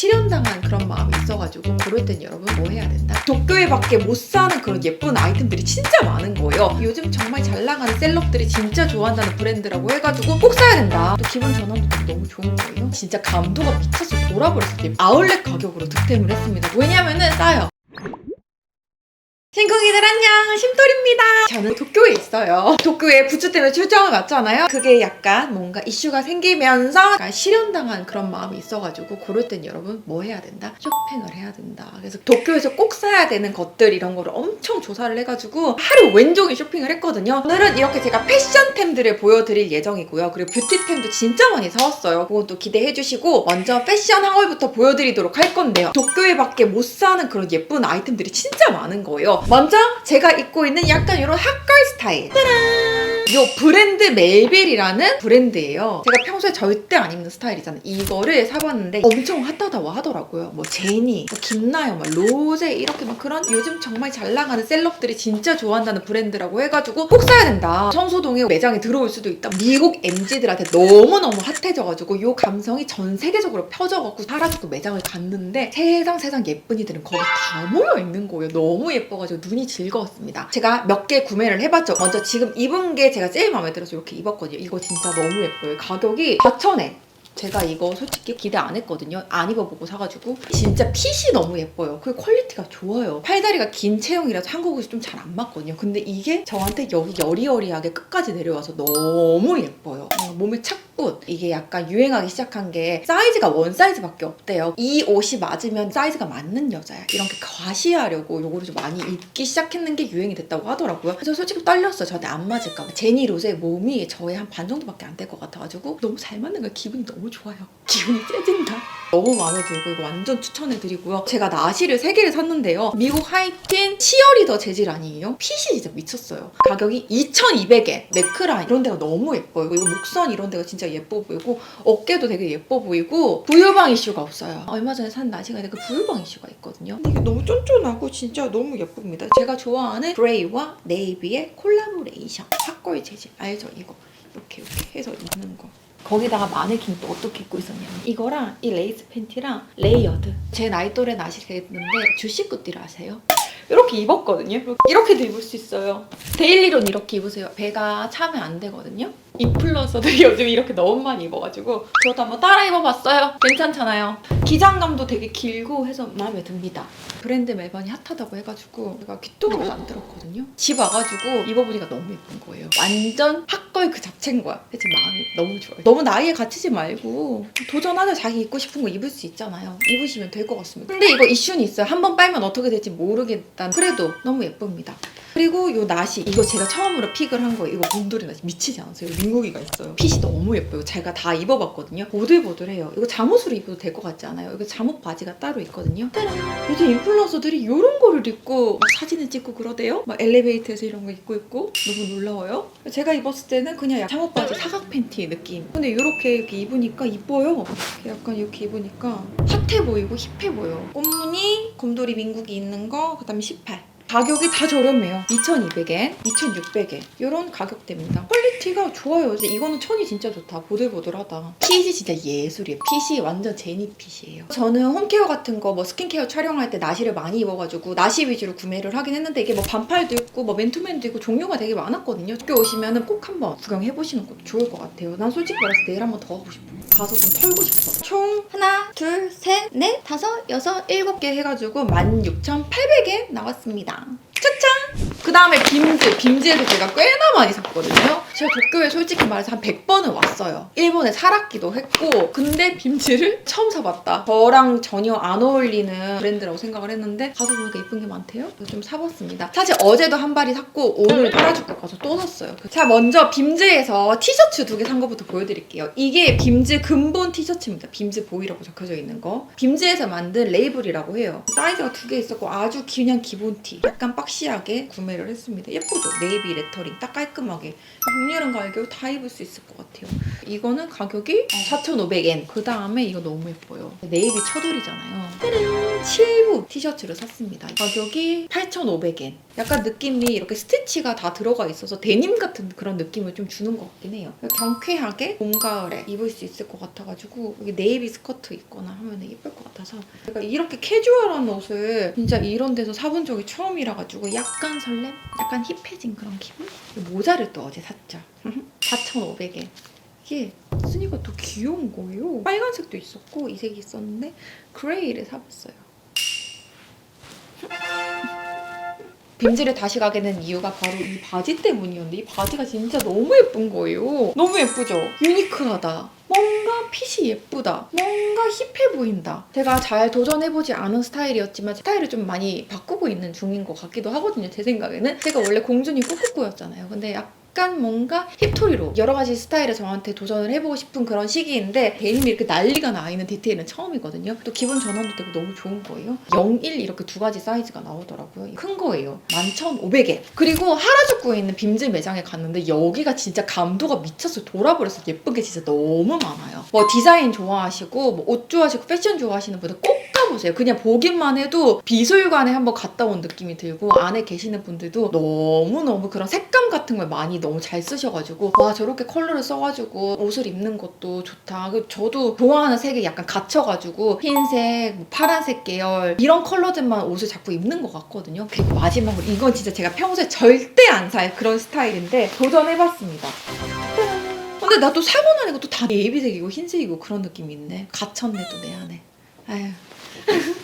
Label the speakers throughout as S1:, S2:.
S1: 실현당한 그런 마음이 있어가지고 고를 땐 여러분 뭐 해야 된다? 도쿄에 밖에 못 사는 그런 예쁜 아이템들이 진짜 많은 거예요. 요즘 정말 잘 나가는 셀럽들이 진짜 좋아한다는 브랜드라고 해가지고 꼭 사야 된다. 또 기분 전환도 너무 좋은 거예요. 진짜 감도가 미쳐서 돌아버렸어요. 아울렛 가격으로 득템을 했습니다. 왜냐면은 싸요. 신궁이들 안녕. 심돌입니다. 저는 도쿄에 있어요. 도쿄에 부츠 때문에 출장을 갔잖아요. 그게 약간 뭔가 이슈가 생기면서 약간 실현당한 그런 마음이 있어가지고 고를 땐 여러분 뭐 해야 된다? 쇼핑을 해야 된다. 그래서 도쿄에서 꼭 사야 되는 것들 이런 거를 엄청 조사를 해가지고 하루 왼종일 쇼핑을 했거든요. 오늘은 이렇게 제가 패션템들을 보여드릴 예정이고요. 그리고 뷰티템도 진짜 많이 사왔어요. 그건 또 기대해 주시고 먼저 패션 하울부터 보여드리도록 할 건데요. 도쿄에 밖에 못 사는 그런 예쁜 아이템들이 진짜 많은 거예요 먼저 제가 입고 있는 약간 이런 핫걸 스타일. 짜란! 요 브랜드 멜빌이라는 브랜드예요. 제가 평소에 절대 안 입는 스타일이잖아요. 이거를 사봤는데 엄청 핫하다고 하더라고요. 뭐 제니, 뭐 김나영, 막 로제 이렇게 막 그런 요즘 정말 잘 나가는 셀럽들이 진짜 좋아한다는 브랜드라고 해가지고 꼭 사야 된다. 청소동에 매장에 들어올 수도 있다. 미국 MZ들한테 너무너무 핫해져가지고 요 감성이 전 세계적으로 펴져갖고 사라지고 매장을 갔는데 세상 세상 예쁜이들은 거기 다 모여 있는 거예요. 너무 예뻐가지고 눈이 즐거웠습니다. 제가 몇 개 구매를 해봤죠. 먼저 지금 입은 게 제가 제일 마음에 들어서 이렇게 입었거든요. 이거 진짜 너무 예뻐요. 가격이 4,000엔. 제가 이거 솔직히 기대 안 했거든요. 안 입어보고 사가지고 진짜 핏이 너무 예뻐요. 그 퀄리티가 좋아요. 팔다리가 긴 체형이라서 한국에서 좀 잘 안 맞거든요. 근데 이게 저한테 여기 여리여리하게 끝까지 내려와서 너무 예뻐요. 어, 몸에 착붙 이게 약간 유행하기 시작한 게 사이즈가 원 사이즈밖에 없대요. 이 옷이 맞으면 사이즈가 맞는 여자야. 이렇게 과시하려고 요거를 좀 많이 입기 시작했는 게 유행이 됐다고 하더라고요. 그래서 솔직히 떨렸어요. 저한테 안 맞을까 봐. 제니 로즈의 몸이 저의 한 반 정도밖에 안 될 것 같아가지고 너무 잘 맞는 거야. 기분이 너무 좋아요. 기분이 째진다. 너무 마음에 들고 이거 완전 추천해드리고요. 제가 나시를 3개를 샀는데요. 미국 하이틴 치어리더 재질 아니에요? 핏이 진짜 미쳤어요. 가격이 2,200엔. 네크라인 이런 데가 너무 예뻐요. 이거 목선 이런 데가 진짜 예뻐 보이고 어깨도 되게 예뻐 보이고 부유방 이슈가 없어요. 얼마 전에 산 나시가 있는데 그 부유방 이슈가 있거든요. 근데 이게 너무 쫀쫀하고 진짜 너무 예쁩니다. 제가 좋아하는 그레이와 네이비의 콜라보레이션. 핫걸 재질 알죠? 이거 이렇게 이렇게 해서 입는 거. 거기다가 마네킹 또 어떻게 입고 있었냐면 이거랑 이 레이스 팬티랑 레이어드. 제 나이 또래 나시겠는데 주식굿띠를 아세요? 이렇게 입었거든요. 이렇게도 입을 수 있어요. 데일리로는 이렇게 입으세요. 배가 차면 안 되거든요 인플루언서들이 요즘 이렇게 너무 많이 입어가지고 저도 한번 따라 입어봤어요. 괜찮잖아요. 기장감도 되게 길고 해서 마음에 듭니다. 브랜드 멜번이 핫하다고 해가지고 제가 귀뚱으로 안 들었거든요. 집 와가지고 입어보니까 너무 예쁜 거예요. 완전 핫걸 그 자체인 거야. 그래서 마음이 너무 좋아요. 너무 나이에 갇히지 말고 도전하자. 자기 입고 싶은 거 입을 수 있잖아요. 입으시면 될 것 같습니다. 근데 이거 이슈는 있어요. 한 번 빨면 어떻게 될지 모르겠다 그래도 너무 예쁩니다. 그리고 요 나시 이거 제가 처음으로 픽을 한 거예요. 이거 곰돌이 나시. 미치지 않으세요? 민국이가 있어요. 핏이 너무 예뻐요. 제가 다 입어봤거든요. 보들보들해요. 이거 잠옷으로 입어도 될 것 같지 않아요? 이거 잠옷 바지가 따로 있거든요. 따란! 요즘 인플루언서들이 이런 거를 입고 막 사진을 찍고 그러대요. 막 엘리베이터에서 이런 거 입고 있고 너무 놀라워요. 제가 입었을 때는 그냥 잠옷 바지 사각 팬티 느낌. 근데 이렇게 이렇게 입으니까 이뻐요. 약간 이렇게 입으니까 핫해 보이고 힙해 보여. 꽃무늬 곰돌이 민국이 있는 거 그다음에 18. 가격이 다 저렴해요. 2,200엔, 2,600엔 이런 가격대입니다. 퀄리티가 좋아요. 이거는 천이 진짜 좋다. 보들보들하다. 핏이 진짜 예술이에요. 핏이 완전 제니 핏이에요. 저는 홈케어 같은 거 뭐 스킨케어 촬영할 때 나시를 많이 입어가지고 나시 위주로 구매를 하긴 했는데 이게 뭐 반팔도 있고 뭐 맨투맨도 있고 종류가 되게 많았거든요. 학교 오시면은 꼭 한번 구경해보시는 것도 좋을 것 같아요. 난 솔직히 말해서 내일 한번 더 가고 싶어. 가서 좀 털고 싶어. 총 하나, 둘, 셋, 넷, 다섯, 여섯, 일곱 개 해가지고 16,800엔 나왔습니다. 그 다음에 빔즈. 빔즈에서 제가 꽤나 많이 샀거든요. 제가 도쿄에 솔직히 말해서 한 100번은 왔어요. 일본에 살았기도 했고 근데 빔즈를 처음 사봤다. 저랑 전혀 안 어울리는 브랜드라고 생각을 했는데 가서 보니까 예쁜 게 많대요. 좀 사봤습니다. 사실 어제도 한 발이 샀고 오늘 팔아줄까 가서 또 샀어요. 자 먼저 빔즈에서 티셔츠 두 개 산 거부터 보여드릴게요. 이게 빔즈 근본 티셔츠입니다. 빔즈 보이라고 적혀져 있는 거. 빔즈에서 만든 레이블이라고 해요. 사이즈가 두 개 있었고 아주 그냥 기본 티. 약간 박시하게 구매 를 했습니다. 예쁘죠? 네이비 레터링 딱 깔끔하게. 봄, 여름, 겨울 다 입을 수 있을 것 같아요. 이거는 가격이 4,500엔. 그 다음에 이거 너무 예뻐요. 네이비 쳐돌이잖아요. 짜란! 7부 티셔츠를 샀습니다. 가격이 8,500엔. 약간 느낌이 이렇게 스티치가 다 들어가 있어서 데님 같은 그런 느낌을 좀 주는 것 같긴 해요. 경쾌하게 봄, 가을에 입을 수 있을 것 같아가지고 여기 네이비 스커트 입거나 하면 예쁠 것 같아서 제가 이렇게 캐주얼한 옷을 진짜 이런 데서 사본 적이 처음이라 가지고 약간 설렘? 약간 힙해진 그런 기분? 모자를 또 어제 샀죠. 4,500엔. 이게 쓰니까 더 귀여운 거예요. 빨간색도 있었고 이 색이 있었는데 그레이를 사봤어요. 빔즈를 다시 가게 된 이유가 바로 이 바지 때문이었는데 이 바지가 진짜 너무 예쁜 거예요. 너무 예쁘죠? 유니크하다. 핏이 예쁘다. 뭔가 힙해 보인다. 제가 잘 도전해보지 않은 스타일이었지만 스타일을 좀 많이 바꾸고 있는 중인 것 같기도 하거든요. 제 생각에는. 제가 원래 공준이 꾸꾸꾸였잖아요. 근데 약간 뭔가 힙토리로 여러 가지 스타일에 저한테 도전을 해보고 싶은 그런 시기인데 데님이 이렇게 난리가 나 있는 디테일은 처음이거든요. 또 기분 전환도 되고 너무 좋은 거예요. 0, 1 이렇게 두 가지 사이즈가 나오더라고요. 큰 거예요. 11,500엔. 그리고 하라주쿠에 있는 빔즈 매장에 갔는데 여기가 진짜 감도가 미쳤어요. 돌아버렸어요. 예쁜 게 진짜 너무 많아요. 뭐 디자인 좋아하시고 뭐 옷 좋아하시고 패션 좋아하시는 분들 꼭 가보세요. 그냥 보기만 해도 미술관에 한번 갔다 온 느낌이 들고 안에 계시는 분들도 너무너무 그런 색감 같은 걸 많이 너무 잘 쓰셔가지고 와 저렇게 컬러를 써가지고 옷을 입는 것도 좋다. 그 저도 좋아하는 색에 약간 갇혀가지고 흰색, 뭐 파란색 계열 이런 컬러들만 옷을 자꾸 입는 것 같거든요. 그리고 마지막으로 이건 진짜 제가 평소에 절대 안살 그런 스타일인데 도전해봤습니다. 근데 나 또 사고 나니까 또다 네이비색이고 흰색이고 그런 느낌이 있네. 갇혔네 또 내 안에. 아휴.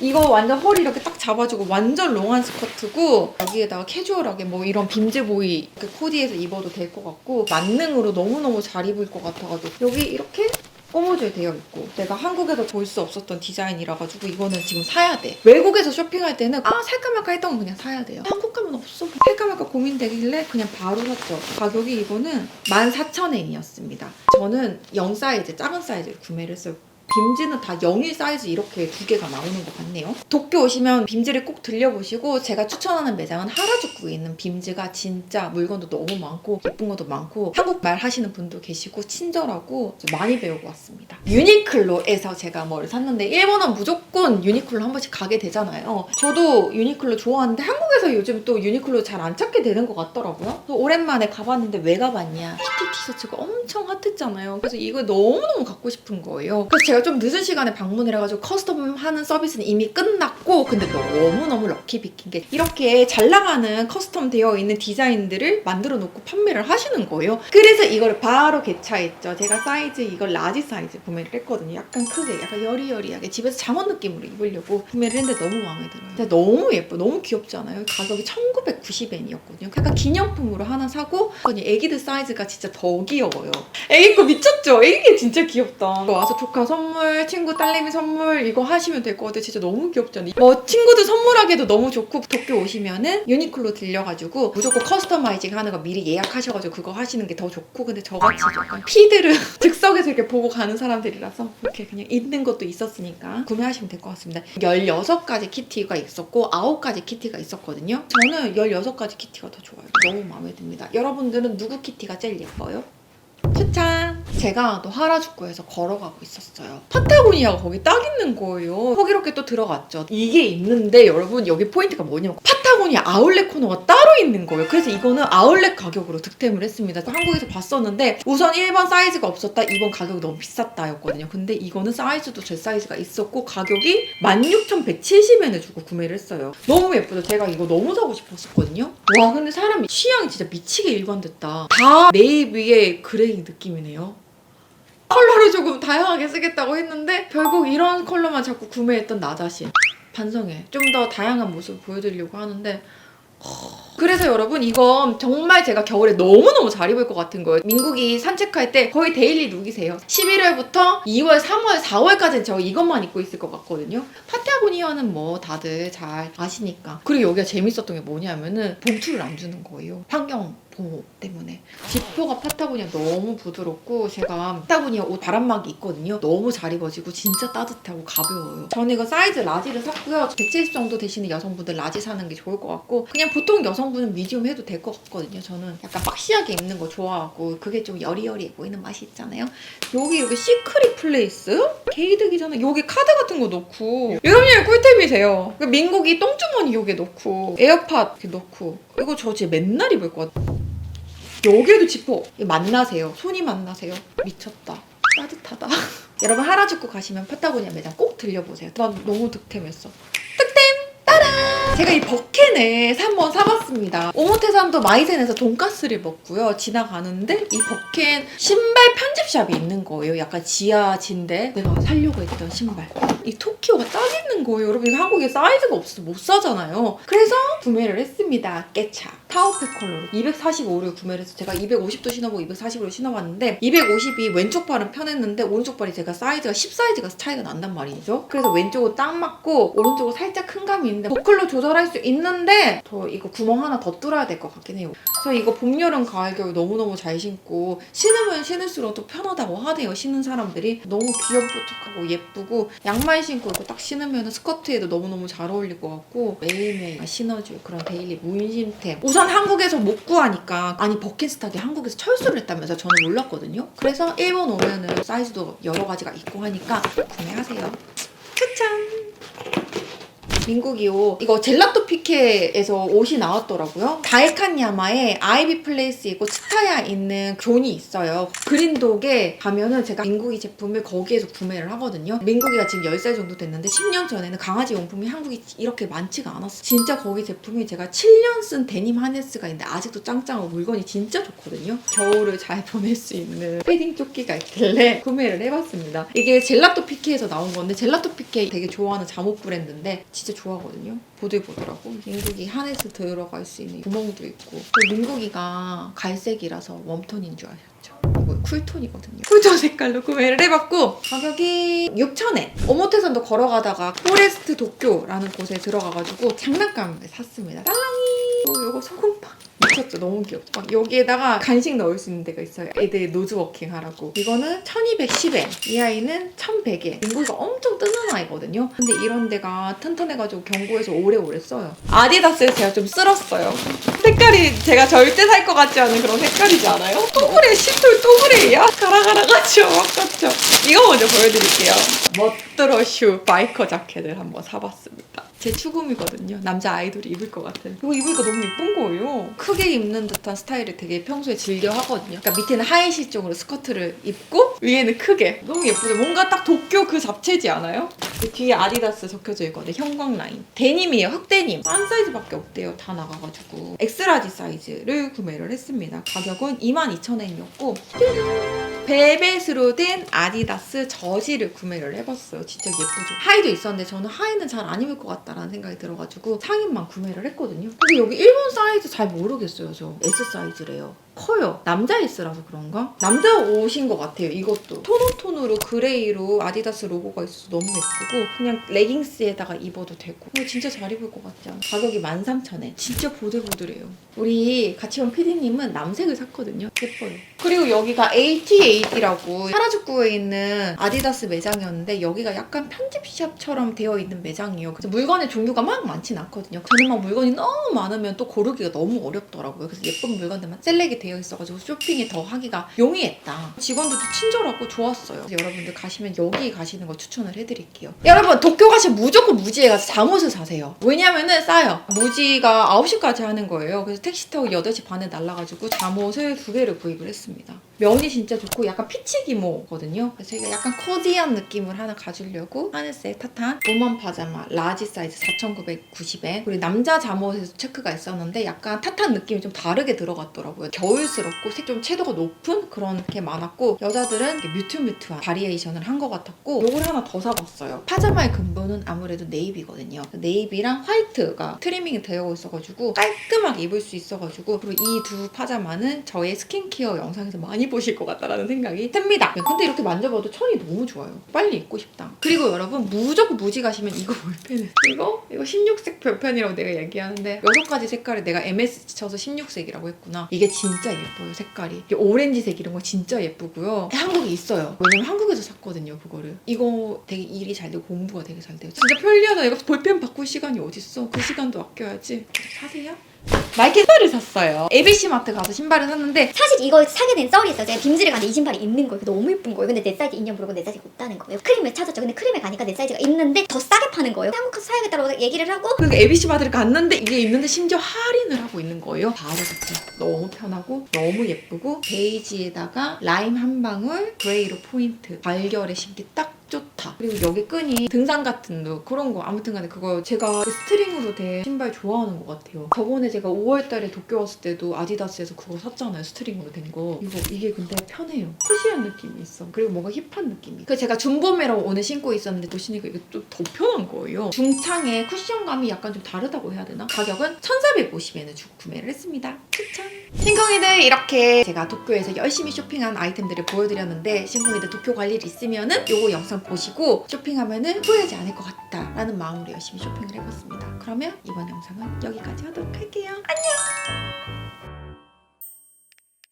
S1: 이거 완전 허리 이렇게 딱 잡아주고 완전 롱한 스커트고 여기에다가 캐주얼하게 뭐 이런 빔즈보이 코디해서 입어도 될 것 같고 만능으로 너무너무 잘 입을 것 같아가지고 여기 이렇게 꼬무줄 되어 있고 내가 한국에서 볼 수 없었던 디자인이라 가지고 이거는 지금 사야 돼. 외국에서 쇼핑할 때는 아 살까 말까 했던 건 그냥 사야 돼요. 한국 가면 없어. 살까 말까 고민되길래 그냥 바로 샀죠. 가격이 이거는 14,000엔이었습니다. 저는 0 사이즈 작은 사이즈를 구매를 했어요 빔즈는 다 01 사이즈 이렇게 두 개가 나오는 것 같네요. 도쿄 오시면 빔즈를 꼭 들려보시고 제가 추천하는 매장은 하라주쿠에 있는 빔즈가 진짜 물건도 너무 많고 예쁜 것도 많고 한국말 하시는 분도 계시고 친절하고 많이 배우고 왔습니다. 유니클로에서 제가 뭘 샀는데 일본은 무조건 유니클로 한 번씩 가게 되잖아요. 저도 유니클로 좋아하는데 한국에서 요즘 또 유니클로 잘 안 찾게 되는 것 같더라고요. 오랜만에 가봤는데 왜 가봤냐? 키티 티셔츠가 엄청 핫했잖아요. 그래서 이거 너무너무 갖고 싶은 거예요. 그래서 제가 좀 늦은 시간에 방문을 해가지고 커스텀 하는 서비스는 이미 끝났고 근데 너무너무 럭키 비킨 게 이렇게 잘 나가는 커스텀 되어 있는 디자인들을 만들어 놓고 판매를 하시는 거예요. 그래서 이거를 바로 개차했죠. 제가 사이즈 이걸 라지 사이즈 구매를 했거든요. 약간 크게 약간 여리여리하게 집에서 잠옷 느낌으로 입으려고 구매를 했는데 너무 마음에 들어요. 진짜 너무 예뻐. 너무 귀엽지 않아요? 가격이 1990엔이었거든요. 약간 기념품으로 하나 사고 애기들 사이즈가 진짜 더 귀여워요. 애기 거 미쳤죠? 애기 진짜 귀엽다. 와서 조카 선 물, 친구 딸내미 선물 이거 하시면 될 것 같아요. 진짜 너무 귀엽잖아요. 뭐 친구들 선물하기도 너무 좋고 도쿄 오시면은 유니클로 들려가지고 무조건 커스터마이징 하는 거 미리 예약하셔가지고 그거 하시는 게 더 좋고 근데 저같이 약간 피드를 즉석에서 이렇게 보고 가는 사람들이라서 이렇게 그냥 있는 것도 있었으니까 구매하시면 될 것 같습니다. 16가지 키티가 있었고 9가지 키티가 있었거든요. 저는 16가지 키티가 더 좋아요. 너무 마음에 듭니다. 여러분들은 누구 키티가 제일 예뻐요? 추천! 제가 또 하라주쿠에서 걸어가고 있었어요. 파타고니아가 거기 딱 있는 거예요. 호기롭게 또 들어갔죠. 이게 있는데 여러분 여기 포인트가 뭐냐면 파타고니아 아울렛 코너가 따로 있는 거예요. 그래서 이거는 아울렛 가격으로 득템을 했습니다. 한국에서 봤었는데 우선 1번 사이즈가 없었다. 2번 가격이 너무 비쌌다였거든요. 근데 이거는 사이즈도 제 사이즈가 있었고 가격이 16,170엔을 주고 구매를 했어요. 너무 예쁘죠? 제가 이거 너무 사고 싶었었거든요. 와 근데 사람이 취향이 진짜 미치게 일관됐다. 다 네이비의 그레이 느낌이네요. 컬러를 조금 다양하게 쓰겠다고 했는데 결국 이런 컬러만 자꾸 구매했던 나 자신. 반성해. 좀 더 다양한 모습을 보여드리려고 하는데 그래서 여러분 이건 정말 제가 겨울에 너무너무 잘 입을 것 같은 거예요. 민국이 산책할 때 거의 데일리 룩이세요. 11월부터 2월, 3월, 4월까지는 저 이것만 입고 있을 것 같거든요. 파타고니아는 뭐 다들 잘 아시니까. 그리고 여기가 재밌었던 게 뭐냐면은 봉투를 안 주는 거예요. 환경 보호 때문에. 지퍼가 파타고니아 너무 부드럽고 제가 파타고니아 옷 바람막이 있거든요. 너무 잘 입어지고 진짜 따뜻하고 가벼워요. 저는 이거 사이즈 라지를 샀고요. 170 정도 되시는 여성분들 라지 사는 게 좋을 것 같고 그냥 보통 여성분은 미디움 해도 될 것 같거든요. 저는 약간 박시하게 입는 거 좋아하고 그게 좀 여리여리해 보이는 맛이 있잖아요. 여기 여기 시크릿 플레이스? 게이득이잖아 여기 카드 같은 거 넣고. 여러분이 꿀템이세요. 그 민국이 똥주머니 여기에 넣고 에어팟 이렇게 넣고. 이거 저 진짜 맨날 입을 것 같아 여기에도 지퍼 만나세요 손이 만나세요 미쳤다 따뜻하다 여러분 하라주쿠 가시면 파타고니아 매장 꼭 들려보세요 난 너무 득템했어 제가 이 버켄을 한번 사봤습니다. 오모테산도 마이센에서 돈가스를 먹고요. 지나가는데 이 버켄 신발 편집샵이 있는 거예요. 약간 지하진데 내가 살려고 했던 신발. 이 토키오가 딱 있는 거예요. 여러분 이거 한국에 사이즈가 없어서 못 사잖아요. 그래서 구매를 했습니다. 깨차. 타오페 컬러로 245를 구매를 해서 제가 250도 신어보고 240으로 신어봤는데 250이 왼쪽 발은 편했는데 오른쪽 발이 제가 사이즈가 10 사이즈가 차이가 난단 말이죠. 그래서 왼쪽은 딱 맞고 오른쪽은 살짝 큰 감이 있는데 버클로 조절할 수 있는데 저 이거 구멍 하나 더 뚫어야 될 것 같긴 해요. 그래서 이거 봄, 여름, 가을, 겨울 너무너무 잘 신고 신으면 신을수록 또 편하다고 하대요. 신는 사람들이 너무 귀염뽀짝하고 예쁘고 양말 신고 이거 딱 신으면 스커트에도 너무너무 잘 어울릴 것 같고 매일매일 신어줄 그런 데일리 무인심템 우선 한국에서 못 구하니까 아니 버킷스탁이 한국에서 철수를 했다면서 저는 몰랐거든요. 그래서 일본 오면은 사이즈도 여러 가지가 있고 하니까 구매하세요. 추천! 민국이요. 이거 젤라또 피케에서 옷이 나왔더라고요. 다이칸야마에 아이비 플레이스 있고 치타야 있는 존이 있어요. 그린독에 가면은 제가 민국이 제품을 거기에서 구매를 하거든요. 민국이가 지금 10살 정도 됐는데 10년 전에는 강아지 용품이 한국에 이렇게 많지가 않았어요. 진짜 거기 제품이 제가 7년 쓴 데님 하네스가 있는데 아직도 짱짱하고 물건이 진짜 좋거든요. 겨울을 잘 보낼 수 있는 패딩 조끼가 있길래 구매를 해봤습니다. 이게 젤라또 피케에서 나온 건데 젤라또 피케 되게 좋아하는 잠옷 브랜드인데 진짜 좋아하거든요. 보들보들하고 민국이 한에서 들어갈 수 있는 구멍도 있고 그리고 민국이가 갈색이라서 웜톤인 줄 아셨죠? 이거 쿨톤이거든요. 쿨톤 색깔로 구매를 해봤고 가격이 6,000엔. 오모테산도 걸어가다가 포레스트 도쿄라는 곳에 들어가가지고 장난감을 샀습니다. 딸랑이. 어, 이거 소금빵. 미쳤죠? 너무 귀엽죠? 막 여기에다가 간식 넣을 수 있는 데가 있어요. 애들 노즈워킹 하라고. 이거는 1210엔. 이 아이는 1100엔. 민국이가 엄청 뜨는 아이거든요. 근데 이런 데가 튼튼해가지고 경고에서 오래오래 써요. 아디다스를 제가 좀 쓸었어요. 색깔이 제가 절대 살 것 같지 않은 그런 색깔이지 않아요? 또그레 시톨 또그레이야? 가라가라가지고 바꿨죠. 이거 먼저 보여드릴게요. 멋들어 슈 바이커 자켓을 한번 사봤습니다. 제 추금이거든요. 남자 아이돌이 입을 것 같은. 이거 입으니까 너무 예쁜 거예요. 크게 입는 듯한 스타일을 되게 평소에 즐겨 하거든요. 그러니까 밑에는 하이시 쪽으로 스커트를 입고 위에는 크게. 너무 예쁘죠? 뭔가 딱 도쿄 그 잡채지 않아요? 그 뒤에 아디다스 적혀져 있거든요. 형광 라인. 데님이에요. 흑데님. 싼 사이즈밖에 없대요. 다 나가가지고. 엑스라지 사이즈를 구매를 했습니다. 가격은 22,000엔이었고 벨벳으로 된 아디다스 저지를 구매를 해봤어요. 진짜 예쁘죠? 하의도 있었는데 저는 하의는 잘 안 입을 것 같 다라는 생각이 들어가지고 상의만 구매를 했거든요. 근데 여기 일본 사이즈 잘 모르겠어요. 저 S 사이즈래요. 커요. 남자 S라서 그런가? 남자 옷인 것 같아요. 이것도 톤온톤으로 그레이로 아디다스 로고가 있어서 너무 예쁘고 그냥 레깅스에다가 입어도 되고 이거 진짜 잘 입을 것 같지 않아? 가격이 13,000엔. 진짜 보들보들해요. 우리 같이 온 PD님은 남색을 샀거든요. 예뻐요. 그리고 여기가 AT8이라고 하라주쿠에 있는 아디다스 매장이었는데 여기가 약간 편집샵처럼 되어 있는 매장이에요. 그래서 물건 의 종류가 막 많진 않거든요. 저는 막 물건이 너무 많으면 또 고르기가 너무 어렵더라고요. 그래서 예쁜 물건들만 셀렉이 되어 있어가지고 쇼핑이 더 하기가 용이했다. 직원들도 친절하고 좋았어요. 여러분들 가시면 여기 가시는 거 추천을 해드릴게요. 여러분 도쿄 가시면 무조건 무지에 가서 잠옷을 사세요. 왜냐면은 싸요. 무지가 9시까지 하는 거예요. 그래서 택시 타고 8시 반에 날라가지고 잠옷을 두 개를 구입을 했습니다. 면이 진짜 좋고 약간 피치 기모거든요. 그래서 제가 약간 코디한 느낌을 하나 가지려고 하늘색 타탄 우먼 파자마 라지 사이즈 4,990엔 그리고 남자 잠옷에서 체크가 있었는데 약간 타탄 느낌이 좀 다르게 들어갔더라고요. 겨울스럽고 색 좀 채도가 높은 그런 게 많았고 여자들은 뮤트뮤트한 바리에이션을 한 것 같았고 이걸 하나 더 사봤어요. 파자마의 근본은 아무래도 네이비거든요. 네이비랑 화이트가 트리밍이 되어 있어가지고 깔끔하게 입을 수 있어가지고 그리고 이 두 파자마는 저의 스킨케어 영상에서 많이 입으실 것 같다라는 생각이 듭니다. 근데 이렇게 만져봐도 천이 너무 좋아요. 빨리 입고 싶다. 그리고 여러분 무조건 무지 가시면 이거 볼펜은 이거 이거 16색 별펜이라고 내가 얘기하는데 여섯 가지 색깔을 내가 MSG 쳐서 16색이라고 했구나. 이게 진짜 예뻐요 색깔이. 이게 오렌지색 이런 거 진짜 예쁘고요. 한국에 있어요. 왜냐면 한국에서 샀거든요 그거를. 이거 되게 일이 잘 되고 공부가 되게 잘 돼요. 진짜 편리하다. 이거 볼펜 바꿀 시간이 어딨어? 그 시간도 아껴야지. 사세요. 나이키 신발을 샀어요. ABC 마트 가서 신발을 샀는데
S2: 사실 이거 사게 된 썰이 있어요. 제가 빔즈를 갔는데 이 신발이 있는 거예요. 너무 예쁜 거예요. 근데 내 사이즈 있냐 물어보고 내 사이즈가 없다는 거예요. 크림을 찾았죠. 근데 크림에 가니까 내 사이즈가 있는데 더 싸게 파는 거예요. 한국 가서 사야겠다고 얘기를 하고
S1: 그 ABC 마트를 갔는데 이게 있는데 심지어 할인을 하고 있는 거예요. 바로 샀죠. 너무 편하고 너무 예쁘고 베이지에다가 라임 한 방울, 그레이로 포인트, 발결에 신기 딱 좋다. 그리고 여기 끈이 등산 같은 룩 그런 거 아무튼 간에 그거 제가 그 스트링으로 된 신발 좋아하는 것 같아요. 저번에 제가 5월 달에 도쿄 왔을 때도 아디다스에서 그거 샀잖아요. 스트링으로 된 거. 이거 이게 근데 편해요. 푸시한 느낌이 있어. 그리고 뭔가 힙한 느낌이. 그 제가 준범이라고 오늘 신고 있었는데 보시니까 이게 좀 더 편한 거예요. 중창의 쿠션감이 약간 좀 다르다고 해야 되나? 가격은 1,450엔에 주 구매를 했습니다. 추천. 신공이들 이렇게 제가 도쿄에서 열심히 쇼핑한 아이템들을 보여드렸는데 신공이들 도쿄 갈 일 있으면은 요거 영상 보시고 쇼핑하면은 후회하지 않을 것 같다라는 마음으로 열심히 쇼핑을 해봤습니다. 그러면 이번 영상은 여기까지 하도록 할게요. 안녕.